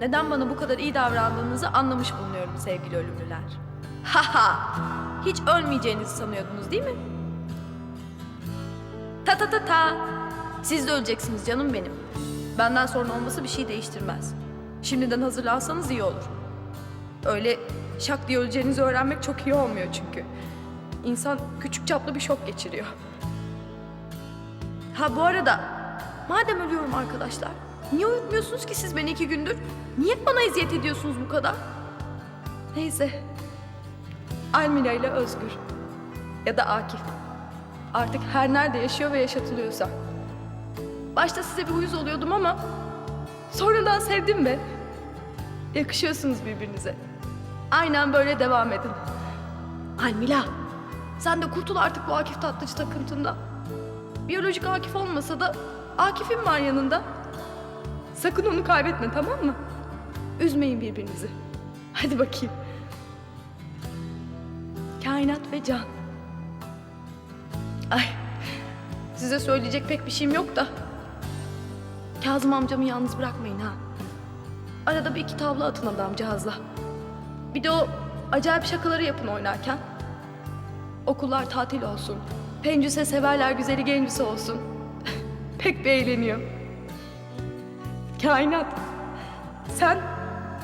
neden bana bu kadar iyi davrandığınızı anlamış bulunuyorum sevgili ölümlüler. Haha! Hiç ölmeyeceğinizi sanıyordunuz değil mi? Ta ta ta ta! Siz de öleceksiniz canım benim. Benden sonra olması bir şey değiştirmez. Şimdiden hazırlansanız iyi olur. Öyle şak diye öleceğinizi öğrenmek çok iyi olmuyor çünkü. İnsan küçük çaplı bir şok geçiriyor. Ha bu arada madem ölüyorum arkadaşlar niye uyutmuyorsunuz ki siz beni iki gündür? Niye bana eziyet ediyorsunuz bu kadar? Neyse. Almila ile Özgür. Ya da Akif. Artık her nerede yaşıyor ve yaşatılıyorsa. Başta size bir uyuz oluyordum ama sonradan sevdim be. Yakışıyorsunuz birbirinize. Aynen böyle devam edin. Almila, sen de kurtul artık bu Akif tatlıcı takıntından. Biyolojik Akif olmasa da Akif'im var yanında. Sakın onu kaybetme tamam mı? Üzmeyin birbirinizi. Hadi bakayım. Kainat ve can. Ay, size söyleyecek pek bir şeyim yok da. Kazım amcamı yalnız bırakmayın ha. Arada bir iki tavla atın adamcağızla. Bir de o acayip şakaları yapın oynarken. Okullar tatil olsun. Pencüse severler güzeli gencüse olsun. Pek bir eğleniyor. Kainat. Sen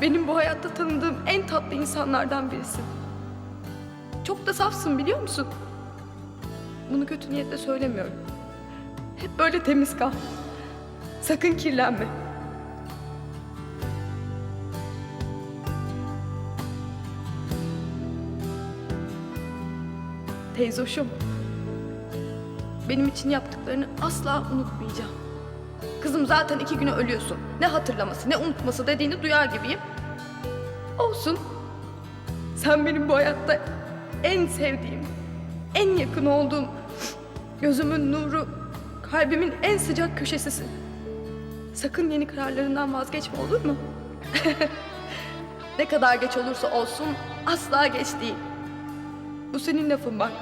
benim bu hayatta tanıdığım en tatlı insanlardan birisin. Çok da safsın biliyor musun? Bunu kötü niyetle söylemiyorum. Hep böyle temiz kal. Sakın kirlenme. Teyzoşum. Benim için yaptıklarını asla unutmayacağım. Kızım zaten iki güne ölüyorsun. Ne hatırlaması ne unutması dediğini duyar gibiyim. Olsun. Sen benim bu hayatta en sevdiğim, en yakın olduğum, gözümün nuru, kalbimin en sıcak köşesisin. Sakın yeni kararlarından vazgeçme olur mu? ne kadar geç olursa olsun asla geç değil. Bu senin lafın bak.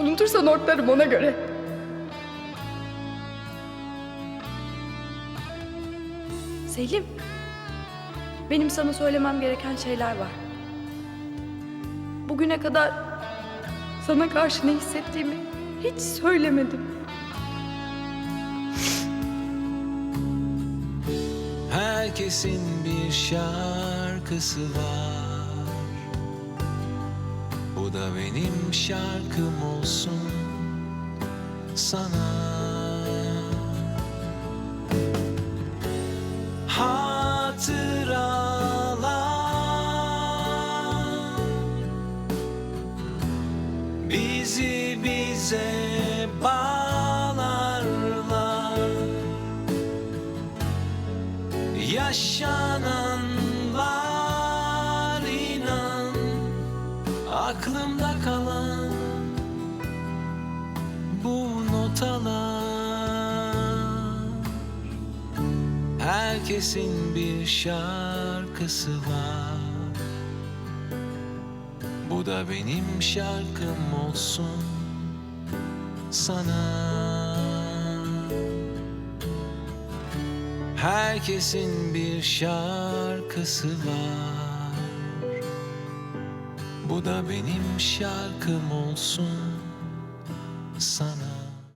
Unutursan ortlarım ona göre. Selim. Benim sana söylemem gereken şeyler var. Bugüne kadar sana karşı ne hissettiğimi hiç söylemedim. Herkesin bir şarkısı var Bu da benim şarkım olsun sana Bizi bize bağlarlar. Yaşananlar inan Aklımda kalan Bu notalar. Herkesin bir şarkısı var Bu da benim şarkım olsun sana. Herkesin bir şarkısı var. Bu da benim şarkım olsun sana